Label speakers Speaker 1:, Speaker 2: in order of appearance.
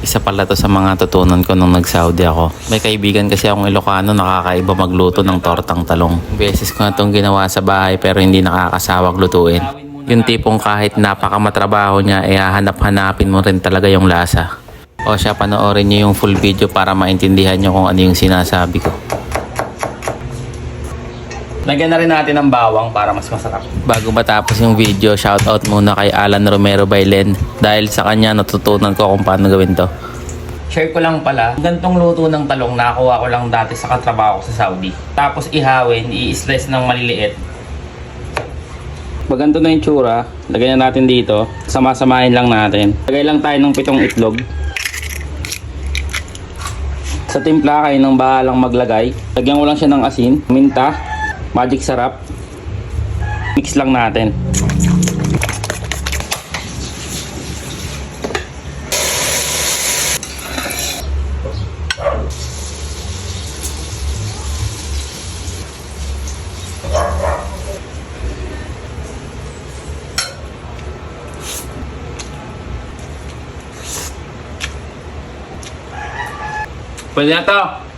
Speaker 1: Isa pala to sa mga tutunan ko nung nag-Saudi ako. May kaibigan kasi akong Ilocano nakakaiba magluto ng tortang talong. Beses ko na itong ginawa sa bahay pero hindi nakakasawag lutuin. Yung tipong kahit napakamatrabaho niya, eh hahanap-hanapin mo rin talaga yung lasa. O siya, panoorin niyo yung full video para maintindihan niyo kung ano yung sinasabi ko. Lagyan na rin natin ng bawang para mas masarap. Bago matapos yung video, shoutout muna kay Alan Romero Bailen. Dahil sa kanya natutunan ko kung paano gawin to. Share ko lang pala, gantong luto ng talong nakuha ko lang dati sa katrabaho ko sa Saudi. Tapos ihawin, i-slice ng maliliit. Pag ganito na yung tsura, lagyan na natin dito. Sama-samahin lang natin. Lagay lang tayo ng pitong itlog. Sa timpla kayo nang bahalang maglagay. Lagyan ko lang siya ng asin, minta, magic sarap. Mix lang natin. Pwede na to.